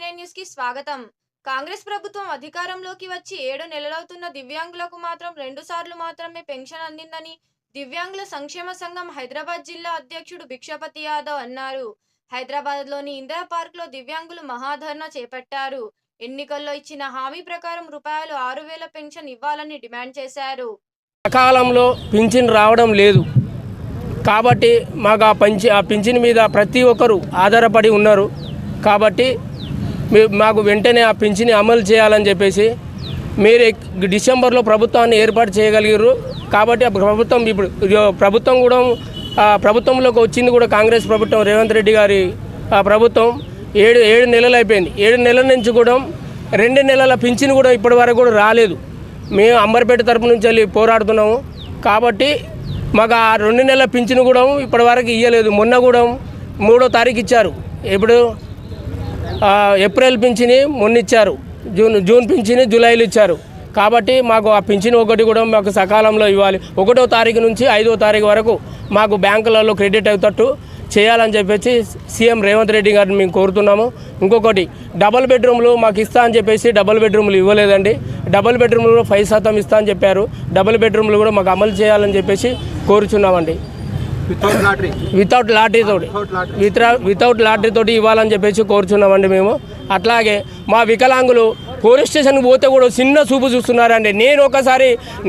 న్యూస్కి స్వాగతం. కాంగ్రెస్ ప్రభుత్వం అధికారంలోకి వచ్చి ఏడు నెలలవుతున్న దివ్యాంగులకు మాత్రం రెండు సార్లు మాత్రమే పెన్షన్ అందిందని దివ్యాంగుల సంక్షేమ సంఘం హైదరాబాద్ జిల్లా అధ్యక్షుడు భిక్షపతి యాదవ్ అన్నారు. హైదరాబాద్లోని ఇందిరా పార్క్లో దివ్యాంగులు మహాధర్నా చేపట్టారు. ఎన్నికల్లో ఇచ్చిన హామీ ప్రకారం రూపాయలు ఆరు వేల పెన్షన్ ఇవ్వాలని డిమాండ్ చేశారు. సకాలంలో పింఛన్ రావడం లేదు. కాబట్టి మాకు ఆ పంచి ఆ పింఛన్ మీద ప్రతి ఒక్కరు ఆధారపడి ఉన్నారు. కాబట్టి మాకు వెంటనే ఆ పింఛని అమలు చేయాలని చెప్పేసి మీరు డిసెంబర్లో ప్రభుత్వాన్ని ఏర్పాటు చేయగలిగారు కాబట్టి ప్రభుత్వం ఇప్పుడు ప్రభుత్వం కూడా ప్రభుత్వంలోకి వచ్చింది కూడా కాంగ్రెస్ ప్రభుత్వం రేవంత్ రెడ్డి గారి ప్రభుత్వం. ఏడు ఏడు నెలలు అయిపోయింది. ఏడు నెలల నుంచి కూడా రెండు నెలల పింఛన్ కూడా ఇప్పటి వరకు కూడా రాలేదు. మేము అంబర్పేట తరపు నుంచి వెళ్ళి పోరాడుతున్నాము. కాబట్టి మాకు ఆ రెండు నెలల పింఛను కూడా ఇప్పటి వరకు ఇవ్వలేదు మొన్న కూడా మూడో తారీఖు ఇచ్చారు. ఇప్పుడు ఏప్రిల్ పింఛని మొన్న ఇచ్చారు జూన్ జూన్ పింఛని జూలైలో ఇచ్చారు. కాబట్టి మాకు ఆ పింఛన్ ఒకటి కూడా మాకు సకాలంలో ఇవ్వాలి. ఒకటో తారీఖు నుంచి ఐదో తారీఖు వరకు మాకు బ్యాంకులలో క్రెడిట్ అవుతట్టు చేయాలని చెప్పేసి సీఎం రేవంత్ రెడ్డి గారిని మేము కోరుతున్నాము. ఇంకొకటి డబల్ బెడ్రూమ్లు మాకు ఇస్తా అని చెప్పేసి డబల్ బెడ్రూమ్లు ఇవ్వలేదండి. డబల్ బెడ్రూమ్లు కూడా ఫైవ్ శాతం ఇస్తా అని చెప్పారు. డబల్ బెడ్రూమ్లు కూడా మాకు అమలు చేయాలని చెప్పేసి కోరుచున్నామండి. వితౌట్ లాటరీ తోటి. వితౌట్ లాటరీ తోటి ఇవ్వాలని చెప్పేసి కోరుచున్నామండి మేము. అట్లాగే మా వికలాంగులు పోలీస్ స్టేషన్కి పోతే కూడా చిన్న చూపు చూస్తున్నారండి. నేను ఒకసారి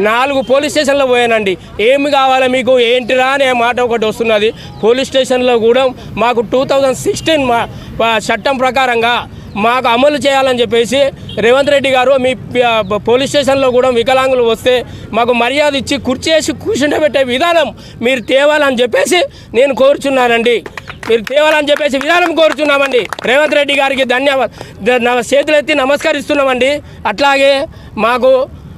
నాలుగు పోలీస్ స్టేషన్లో పోయానండి. ఏమి కావాలా మీకు? ఏంటిరా అనే మాట ఒకటి వస్తున్నది. పోలీస్ స్టేషన్లో కూడా మాకు టూ థౌజండ్ సిక్స్టీన్ చట్టం ప్రకారంగా మాకు అమలు చేయాలని చెప్పేసి రేవంత్ రెడ్డి గారు మీ పోలీస్ స్టేషన్లో కూడా వికలాంగులు వస్తే మాకు మర్యాద ఇచ్చి కుర్చేసి కూర్చుండబెట్టే విధానం మీరు తేవాలని చెప్పేసి నేను కోరుచున్నానండి. మీరు తేవాలని చెప్పేసి విధానం కోరుచున్నామండి. రేవంత్ రెడ్డి గారికి ధన్యవాద చేతులెత్తి నమస్కరిస్తున్నామండి. అట్లాగే మాకు